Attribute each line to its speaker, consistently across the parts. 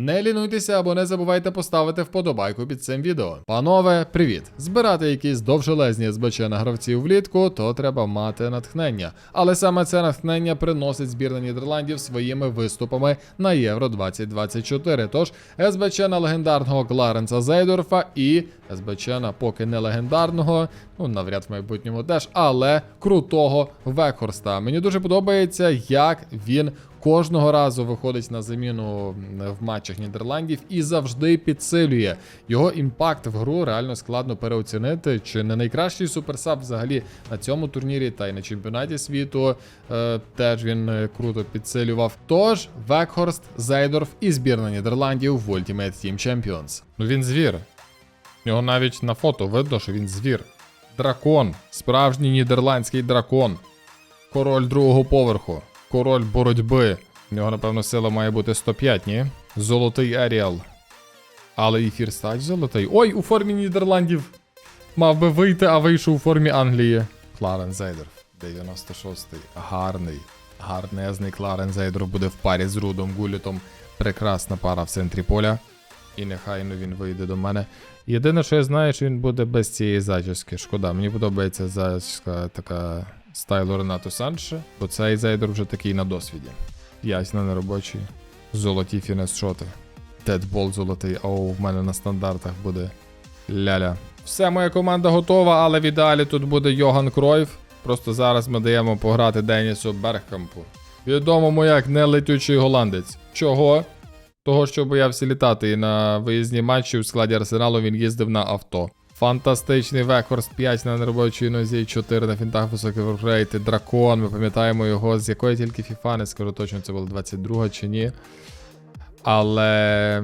Speaker 1: Не лінуйтеся або не забувайте поставити вподобайку під цим відео. Панове, привіт! Збирати якісь довжелезні СБЧ на гравців влітку, то треба мати натхнення. Але саме це натхнення приносить збірна Нідерландів своїми виступами на Євро 2024. Тож СБЧ на легендарного Кларенса Зейдорфа і СБЧ на поки не легендарного, ну навряд в майбутньому теж, але крутого Векхорста. Мені дуже подобається, як він кожного разу виходить на заміну в матчах Нідерландів і завжди підсилює. Його імпакт в гру реально складно переоцінити. Чи не найкращий суперсап взагалі на цьому турнірі та й на чемпіонаті світу е, теж він е, круто підсилював. Тож Векхорст, Зейдорф і збірна Нідерландів в Ultimate Team Champions. Ну він звір. В нього навіть на фото видно, що він звір. Дракон, справжній нідерландський дракон. Король другого поверху. Король боротьби. В нього, напевно, сила має бути 105, ні? Золотий Еріал. Але і фірстач золотий. Ой, у формі Нідерландів. Мав би вийти, а вийшов у формі Англії. Кларен Зейдерф, 96-й. Гарний. Гарнезний Кларен Зейдерф буде в парі з Рудом Гулітом. Прекрасна пара в центрі поля. І нехай ну він вийде до мене. Єдине, що я знаю, що він буде без цієї зачіски. Шкода, мені подобається зачіска така стайлу Ренату Санше, бо цей зайдер вже такий на досвіді. Ясно на робочий. Золоті фінес-шоти. Дедбол золотий, оу, в мене на стандартах буде ляля. Все, моя команда готова, але в ідеалі тут буде Йоган Кройф. Просто зараз ми даємо пограти Денісу Бергкампу. Відомому як нелетючий голландець. Чого? Того, що боявся літати і на виїзні матчі у складі арсеналу він їздив на авто. Фантастичний Векхорст 5 на неробочій нозі, 4 на фінтах високий воркрейти, дракон. Ми пам'ятаємо його, з якої тільки фіфа, не скажу точно, це було 22 чи ні. Але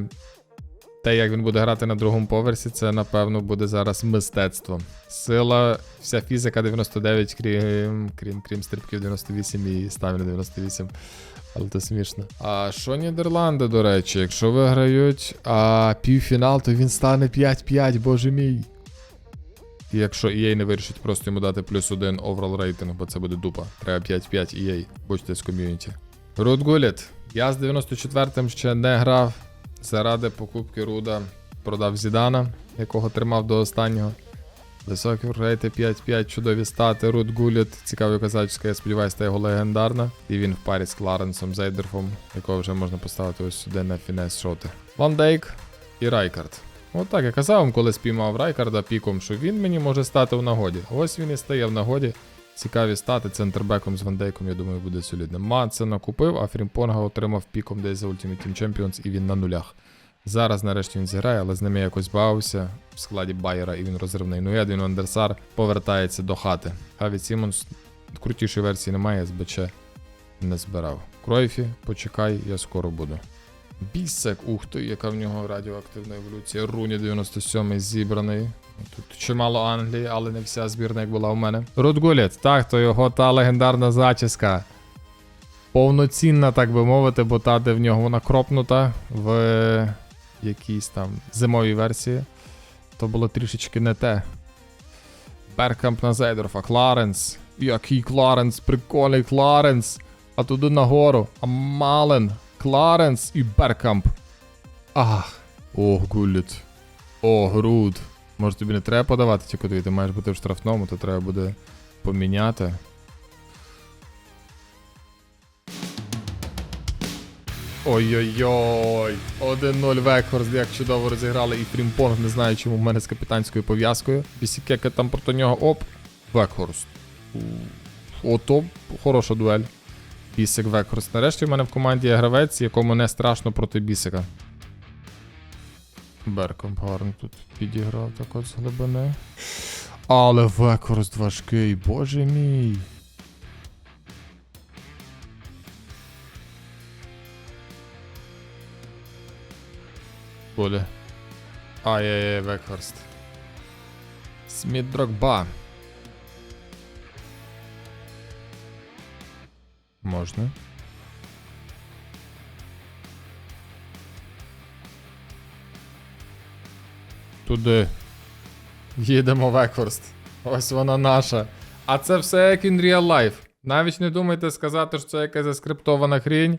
Speaker 1: те, як він буде грати на другому поверсі, це напевно буде зараз мистецтво. Сила, вся фізика 99, крім, крім, крім стрибків 98 і ставлю 98. Але це смішно. А що Нідерланди, до речі, якщо виграють а, півфінал, то він стане 5-5, боже мій. І якщо EA не вирішить просто йому дати плюс один overall рейтинг, бо це буде дупа. Треба 5-5 EA, будьте з ком'юніті. Руд Гуліт. Я з 94-м ще не грав. Заради покупки Руда продав Зідана, якого тримав до останнього. Високі рейти 5-5, чудові стати. Руд Гуліт, цікавий казачка, я сподіваюся, та його легендарна. І він в парі з Кларенсом Зейдерфом, якого вже можна поставити ось сюди на фінес шоти. Ван Дейк і Райкард. От так я казав вам, коли спіймав Райкарда піком, що він мені може стати в нагоді. Ось він і стає в нагоді. Цікаві стати центрбеком з Вандейком, я думаю, буде солідним. Мацена купив, а Фрімпонга отримав піком десь за Ultimate Team Champions і він на нулях. Зараз нарешті він зіграє, але з ними якось бавився в складі Байера і він розривний. Ну і Едвін Вандерсар повертається до хати. А від Сімонс крутішої версії немає, СБЧ не збирав. Кройфі, почекай, я скоро буду. Бісек, ух ти, яка в нього радіоактивна еволюція. Руні 97 зібраний. Тут чимало Англії, але не вся збірна, як була у мене. Рудгуліт, так, то його та легендарна зачіска. Повноцінна, так би мовити, бо та, де в нього вона кропнута в якійсь там зимовій версії. То було трішечки не те. Беркамп на Зейдорфа, Кларенс. Який Кларенс, прикольний Кларенс. А туди нагору. А Мален, Кларенс і Беркамп. Ах. Ох, Гуліт. О, Груд. Може тобі не треба подавати ті куди, ти маєш бути в штрафному, то треба буде поміняти. Ой-ой-ой, 1-0 Векхорст, як чудово розіграли і Фрімпонг, не знаю, чому в мене з капітанською пов'язкою. Бісікека там проти нього оп. Векхорст. Ото хороша дуель. Бісик Векхорст. Нарешті в мене в команді є гравець, якому не страшно проти бісика. Берком гарно тут підіграв так от з глибини. Але Векхорст важкий, боже мій. Буде. Ай-яй-яй, Векхорст. Сміт Дрогба. Можна. Туди. Їдемо Векхорст. Ось вона наша. А це все як in real life. Навіть не думайте сказати, що це якась заскриптована хрінь.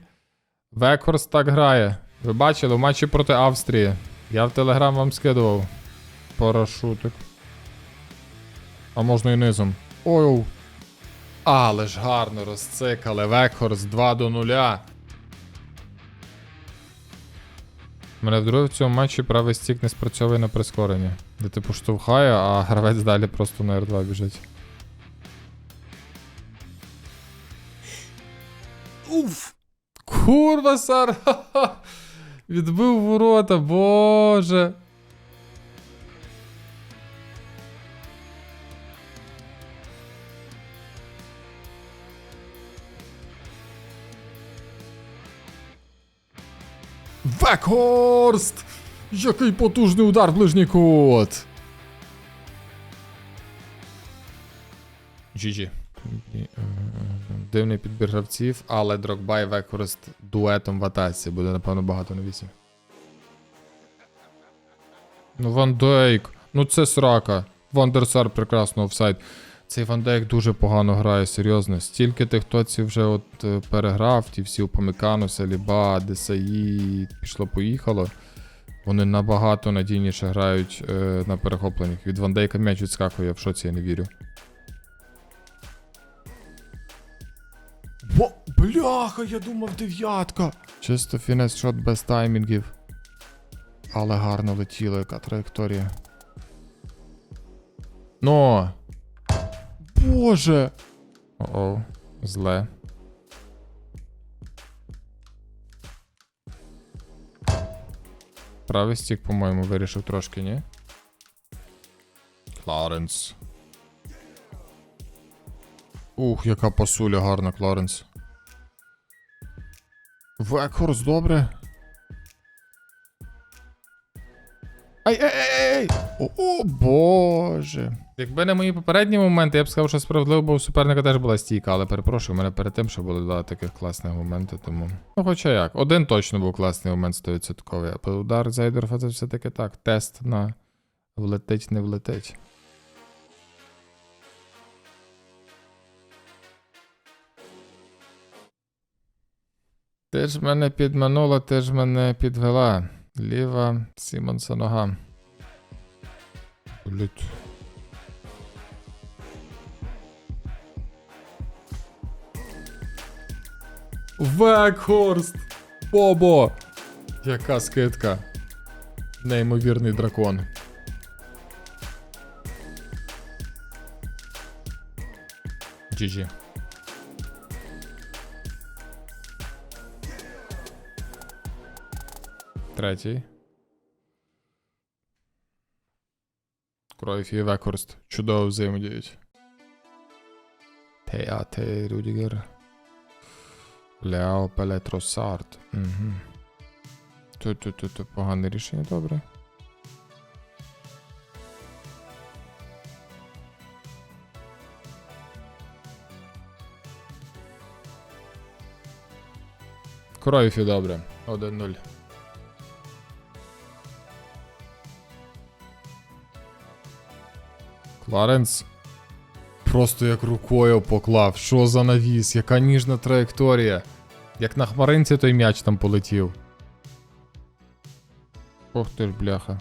Speaker 1: Векхорст так грає. Ви бачили в матчі проти Австрії. Я в Телеграм вам скидував. Парашутик. А можна і низом. Ой. Але ж гарно розцикали. Векхорст 2 до 0. Мене вдруге в цьому матчі правий стік не спрацьовує на прискоренні. Де типу штовхає, а гравець далі просто на R2 біжить. Уф! Курва, Сар! Відбив ворота, боже. Векхорст! Який потужний удар ближній кут! GG. Дивний підбір гравців, але Дрогба і Векхорст дуетом в атаці. Буде, напевно, багато на 8. Ну, Ван Дейк. Ну це срака. Ван дер Сар прекрасно офсайд. Цей Ван Дейк дуже погано грає, серйозно. Стільки тих хтоців вже от е, переграв, ті всі Упамекану, Саліба, Десаї, пішло-поїхало. Вони набагато надійніше грають е, на перехопленнях. Від Ван Дейка м'яч відскакує, в шоці я не вірю. Во, бляха, я думав дев'ятка. Чисто фінес шот без таймінгів. Але гарно летіло, яка траєкторія. Но. Боже. О-о, зле. Правий стік, по-моєму, вирішив трошки, ні? Кларенс. Ух, яка пасуля гарна, Кларенс. Векхорс, добре. Ай, ай, ай, ай! О, о, боже. Якби не мої попередні моменти, я б сказав, що справедливо, бо у суперника теж була стійка, але перепрошую, у мене перед тим, що були два таких класних моменти, тому. Ну, хоча як, один точно був класний момент 100%, а удар Зайдорфа це все-таки так. Тест на влетить, не влетить. Ти ж мене підманула, ти ж мене підвела. Ліва Сімонса нога. Блять. Векхорст! Бобо! Яка скидка. Неймовірний дракон. GG. Третій. Кройф і Векхорст. Чудово взаємодіють. Теате Рюдігер. Ляо Пеле Тросард. Угу. Ту-ту-ту-ту. Погане рішення, добре. Кройфі добре. 1-0. Кларенс. Просто як рукою поклав. Що за навіс? Яка ніжна траєкторія. Як на хмаринці той м'яч там полетів. Ох ти ж, бляха.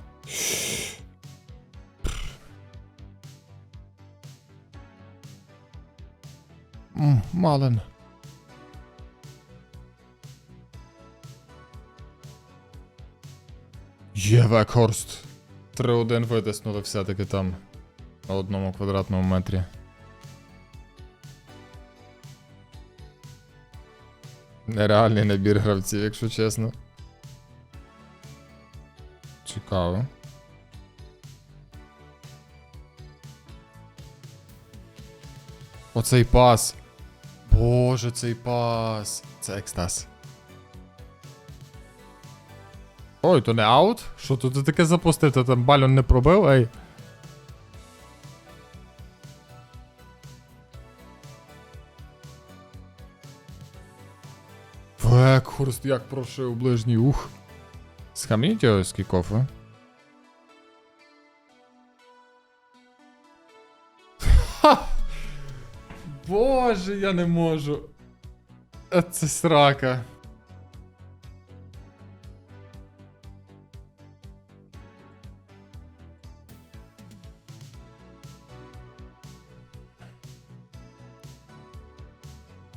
Speaker 1: М, Мален. Є Векхорст. 3-1 витиснули все-таки там. На одному квадратному метрі. Нереальний набір гравців, якщо чесно. Цікаво. Оцей пас. Боже, цей пас. Це екстаз. Ой, то не аут? Що тут таке запустив? Ти там бальон не пробив, ей. Бекхурст, як прошив ближній ух. Схаміть ось кікофи. Ха! Боже, я не можу. Е, це срака.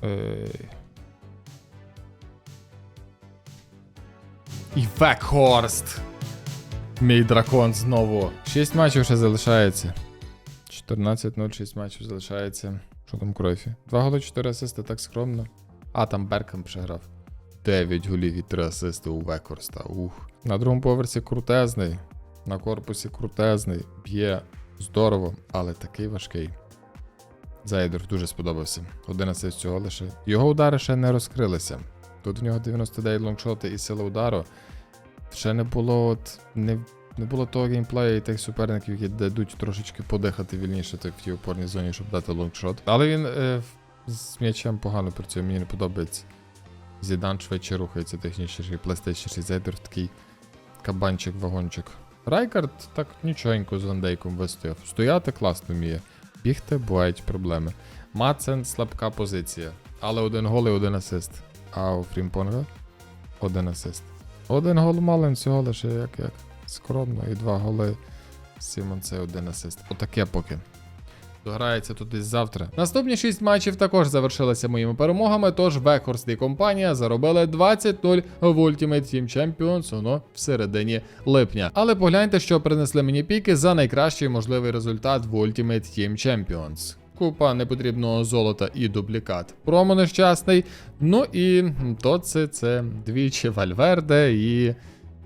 Speaker 1: Ей. І Векхорст. Мій дракон знову. 6 матчів ще залишається. 14-0, 6 матчів залишається. Що там Кройфі? 2 голи, 4 асисти, так скромно. А, там Беркам приграв. 9 голів і 3 асисти у Векхорста. Ух. На другому поверсі крутезний. На корпусі крутезний. Б'є здорово, але такий важкий. Зайдер дуже сподобався. 11 цього лише. Його удари ще не розкрилися. Тут в нього 99 лонгшоти і сила удару. Ще не було от, не, не було того геймплею і тих суперників, які дадуть трошечки подихати вільніше так, в тій опорній зоні, щоб дати лонгшот. Але він е, з м'ячем погано працює, мені не подобається. Зідан швидше рухається технічніший, пластичніший, Зайдер такий кабанчик-вагончик. Райкард так нічогенько з Вандейком вистояв. Стояти класно вміє. Бігти бувають проблеми. Мацен слабка позиція. Але один гол і один асист. А у Фрімпонга один асист. Один гол Малин всього лише як, як скромно, і два голи. Сімон це один асист. Отаке поки. Дограється тут десь завтра. Наступні 6 матчів також завершилися моїми перемогами, тож Векхорст і компанія заробили 20-0 в Ultimate Team Champions, воно в середині липня. Але погляньте, що принесли мені піки за найкращий можливий результат в Ultimate Team Champions. Купа непотрібного золота і дублікат. Промо нещасний. Ну і то це, це двічі Вальверде і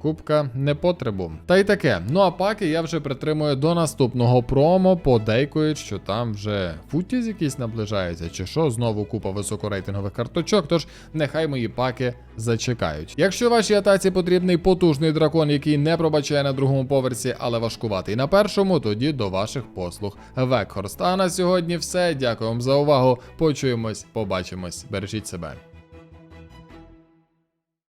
Speaker 1: Кубка непотребу. Та й таке. Ну а паки я вже притримую до наступного промо, подейкують, що там вже футіз якийсь наближається, чи що, знову купа високорейтингових карточок, тож нехай мої паки зачекають. Якщо вашій атаці потрібний потужний дракон, який не пробачає на другому поверсі, але важкуватий на першому, тоді до ваших послуг Векхорст. А на сьогодні все. Дякую вам за увагу. Почуємось, побачимось. Бережіть себе.